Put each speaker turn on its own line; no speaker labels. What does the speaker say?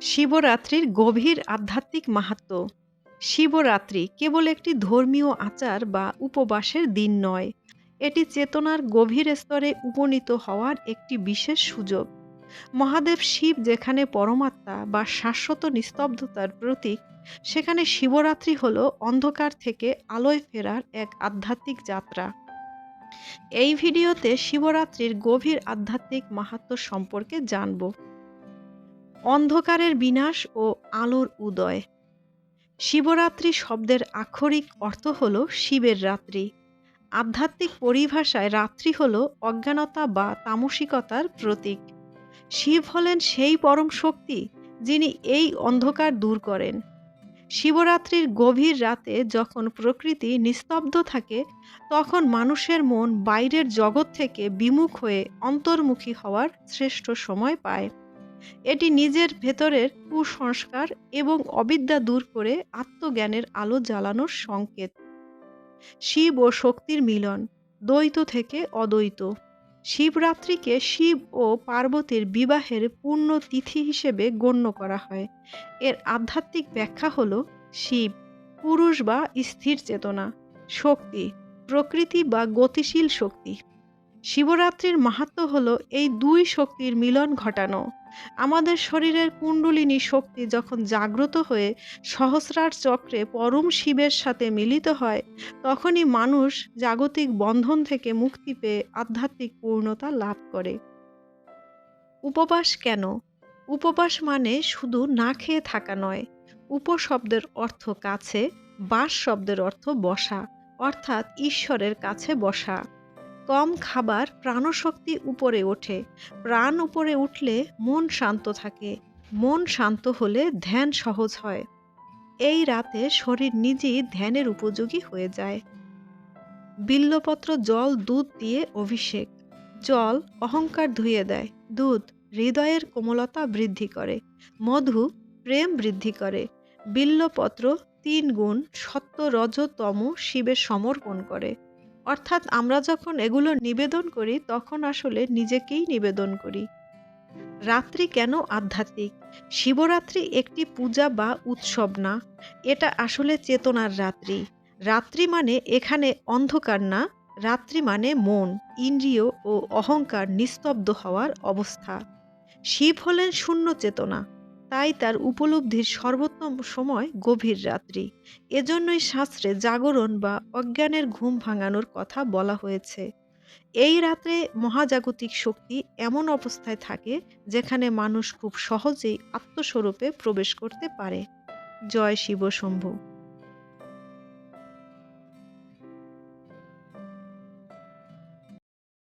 শিবরাত্রির গভীর আধ্যাত্মিক মাহাত্ম্য শিবরাত্রি কেবল একটি ধর্মীয় আচার বা উপবাসের দিন নয়, এটি চেতনার গভীর স্তরে উপনীত হওয়ার একটি বিশেষ সুযোগ। মহাদেব শিব যেখানে পরমাত্মা বা শাশ্বত নিস্তব্ধতার প্রতীক, সেখানে শিবরাত্রি হল অন্ধকার থেকে আলোয় ফেরার এক আধ্যাত্মিক যাত্রা। এই ভিডিওতে শিবরাত্রির গভীর আধ্যাত্মিক মাহাত্ম্য সম্পর্কে জানব। অন্ধকারের বিনাশ ও আলোর উদয়। শিবরাত্রি শব্দের আক্ষরিক অর্থ হল শিবের রাত্রি। আধ্যাত্মিক পরিভাষায় রাত্রি হল অজ্ঞানতা বা তামসিকতার প্রতীক। শিব হলেন সেই পরম শক্তি যিনি এই অন্ধকার দূর করেন। শিবরাত্রির গভীর রাতে যখন প্রকৃতি নিস্তব্ধ থাকে, তখন মানুষের মন বাইরের জগৎ থেকে বিমুখ হয়ে অন্তর্মুখী হওয়ার শ্রেষ্ঠ সময় পায়। এটি নিজের ভেতরের কুসংস্কার এবং অবিদ্যা দূর করে আত্মজ্ঞানের আলো জ্বালানোর সংকেত। শিব ও শক্তির মিলন, দ্বৈত থেকে অদ্বৈত। শিবরাত্রিকে শিব ও পার্বতীর বিবাহের পূর্ণ তিথি হিসেবে গণ্য করা হয়। এর আধ্যাত্মিক ব্যাখ্যা হল শিব, পুরুষ বা স্থির চেতনা, শক্তি, প্রকৃতি বা গতিশীল শক্তি। শিবরাত্রির মাহাত্ম হল এই দুই শক্তির মিলন ঘটানো। আমাদের শরীরের কুণ্ডলিনী শক্তি যখন জাগ্রত হয়ে সহস্রার চক্রে পরম শিবের সাথে মিলিত হয়, তখনই মানুষ জাগতিক বন্ধন থেকে মুক্তি পেয়ে আধ্যাত্মিক পূর্ণতা লাভ করে। উপবাস কেন? উপবাস মানে শুধু না খেয়ে থাকা নয়, উপশব্দের অর্থ কাছে বাস শব্দের অর্থ বসা, অর্থাৎ ঈশ্বরের কাছে বসা। কম খাবার প্রাণশক্তি উপরে ওঠে। প্রাণ উপরে উঠলে মন শান্ত থাকে। মন শান্ত হলে ধ্যান সহজ হয়। এই রাতে শরীর নিজেই ধ্যানের উপযোগী হয়ে যায়। বিল্লপত্র জল, দুধ দিয়ে অভিষেক। জল অহংকার ধুয়ে দেয়। দুধ হৃদয়ের কোমলতা বৃদ্ধি করে। মধু প্রেম বৃদ্ধি করে। বিল্লপত্র তিন গুণ সত্য রজতম শিবের সমর্পণ করে। অর্থাৎ আমরা যখন এগুলো নিবেদন করি, তখন আসলে নিজেকেই নিবেদন করি। রাত্রি কেন আধ্যাত্মিক? শিবরাত্রি একটি পূজা বা উৎসব না, এটা আসলে চেতনার রাত্রি। রাত্রি মানে এখানে অন্ধকার না, রাত্রি মানে মন, ইন্দ্রিয় ও অহংকার নিস্তব্ধ হওয়ার অবস্থা। শিব হলেন শূন্য চেতনা তাই তার উপলব্ধির সর্বোত্তম সময় গভীর রাত্রি। এজন্যই শাস্ত্রে জাগরণ বা অজ্ঞানের ঘুম ভাঙানোর কথা বলা হয়েছে। এই রাত্রে মহাজাগতিক শক্তি এমন অবস্থায় থাকে যেখানে মানুষ খুব সহজেই আত্মস্বরূপে প্রবেশ করতে পারে। জয় শিব শম্ভু